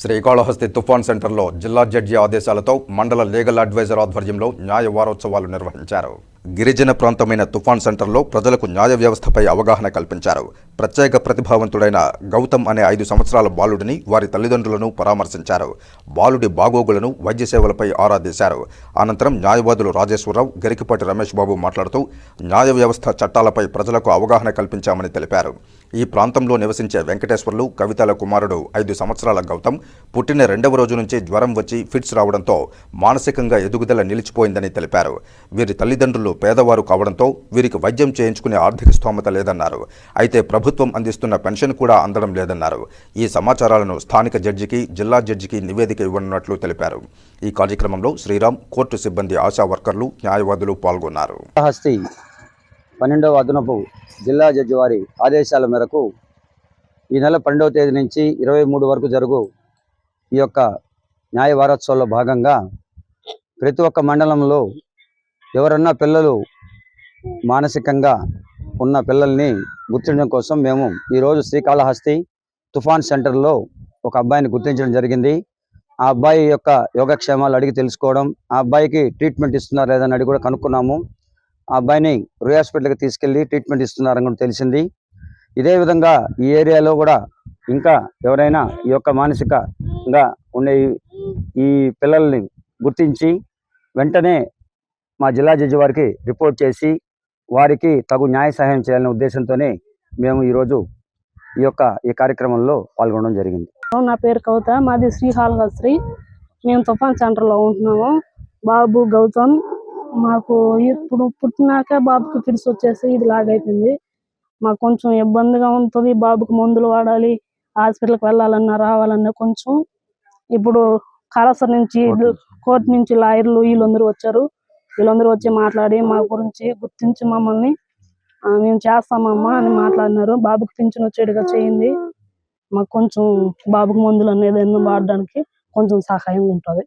శ్రీకాళహస్తి తుఫాన్ సెంటర్లో జిల్లా జడ్జి ఆదేశాలతో మండల లీగల్ అడ్వైజర్ ఆధ్వర్యంలో న్యాయ వారోత్సవాలు నిర్వహించారు. గిరిజన ప్రాంతమైన తుఫాన్ సెంటర్లో ప్రజలకు న్యాయ వ్యవస్థపై అవగాహన కల్పించారు. ప్రత్యేక ప్రతిభావంతుడైన గౌతమ్ అనే ఐదు సంవత్సరాల బాలుడిని వారి తల్లిదండ్రులను పరామర్శించారు. బాలుడి బాగోగులను వైద్య సేవలపై ఆరా తీశారు. అనంతరం న్యాయవాదులు రాజేశ్వరరావు గరికిపాటి రమేష్ బాబు మాట్లాడుతూ న్యాయ వ్యవస్థ చట్టాలపై ప్రజలకు అవగాహన కల్పించామని తెలిపారు. ఈ ప్రాంతంలో నివసించే వెంకటేశ్వర్లు కవితల కుమారుడు ఐదు సంవత్సరాల గౌతమ్ పుట్టిన రెండవ రోజు నుంచి జ్వరం వచ్చి ఫిట్స్ రావడంతో మానసికంగా ఎదుగుదల నిలిచిపోయిందని తెలిపారు. వీరి తల్లిదండ్రులు పేదవారు కావడంతో వీరికి వైద్యం చేయించుకునే ఆర్థిక స్తోమత లేదన్నారు. అయితే ప్రభుత్వం అందిస్తున్న పెన్షన్ కూడా అందడం లేదన్నారు. ఈ సమాచారాలను స్థానిక జడ్జికి జిల్లా జడ్జికి నివేదిక ఇవ్వనున్నట్లు తెలిపారు. ఈ కార్యక్రమంలో శ్రీరామ్ కోర్టు సిబ్బంది ఆశా వర్కర్లు న్యాయవాదులు పాల్గొన్నారు. పన్నెండవ అదనపు జిల్లా జడ్జి వారి ఆదేశాల మేరకు ఈ నెల పన్నెండవ తేదీ నుంచి ఇరవై మూడు వరకు జరుగు ఈ యొక్క న్యాయ వారోత్సవంలో భాగంగా ప్రతి ఒక్క మండలంలో ఎవరన్నా పిల్లలు మానసికంగా ఉన్న పిల్లల్ని గుర్తించడం కోసం మేము ఈరోజు శ్రీకాళహస్తి తుఫాన్ సెంటర్లో ఒక అబ్బాయిని గుర్తించడం జరిగింది. ఆ అబ్బాయి యొక్క యోగక్షేమాలు అడిగి తెలుసుకోవడం ఆ అబ్బాయికి ట్రీట్మెంట్ ఇస్తున్నారా లేదని అడిగి కూడా కనుక్కున్నాము. ఆ అబ్బాయిని రూ హాస్పిటల్కి తీసుకెళ్ళి ట్రీట్మెంట్ ఇస్తున్నారని కూడా తెలిసింది. ఇదే విధంగా ఈ ఏరియాలో కూడా ఇంకా ఎవరైనా ఈ యొక్క మానసికంగా ఉండే ఈ పిల్లల్ని గుర్తించి వెంటనే మా జిల్లా జడ్జి వారికి రిపోర్ట్ చేసి వారికి తగు న్యాయ సహాయం చేయాలనే ఉద్దేశంతోనే మేము ఈరోజు ఈ యొక్క ఈ కార్యక్రమంలో పాల్గొనడం జరిగింది. నా పేరు కవిత. మాది శ్రీకాళహస్తి మేము తుఫాన్ సెంటర్లో ఉంటున్నాము. బాబు గౌతమ్ మాకు ఇప్పుడు పుట్టినాక బాబుకి ఫిట్స్ వచ్చేసి ఇది లాగైపోయింది. మాకు కొంచెం ఇబ్బందిగా ఉంటుంది. బాబుకి మందులు వాడాలి హాస్పిటల్కి వెళ్ళాలన్నా రావాలన్నా కొంచెం. ఇప్పుడు కళాశాల నుంచి. కోర్టు నుంచి లాయర్లు వీళ్ళందరూ వచ్చారు. వీళ్ళందరూ వచ్చి మాట్లాడి మా గురించి గుర్తించి మమ్మల్ని మేము చేస్తామమ్మా అని మాట్లాడినారు. బాబుకి పింఛన్ వచ్చేట్టుగా చేయండి మాకు కొంచెం బాబుకి మందులు అనేది ఎన్నో వాడడానికి కొంచెం సహాయం ఉంటుంది.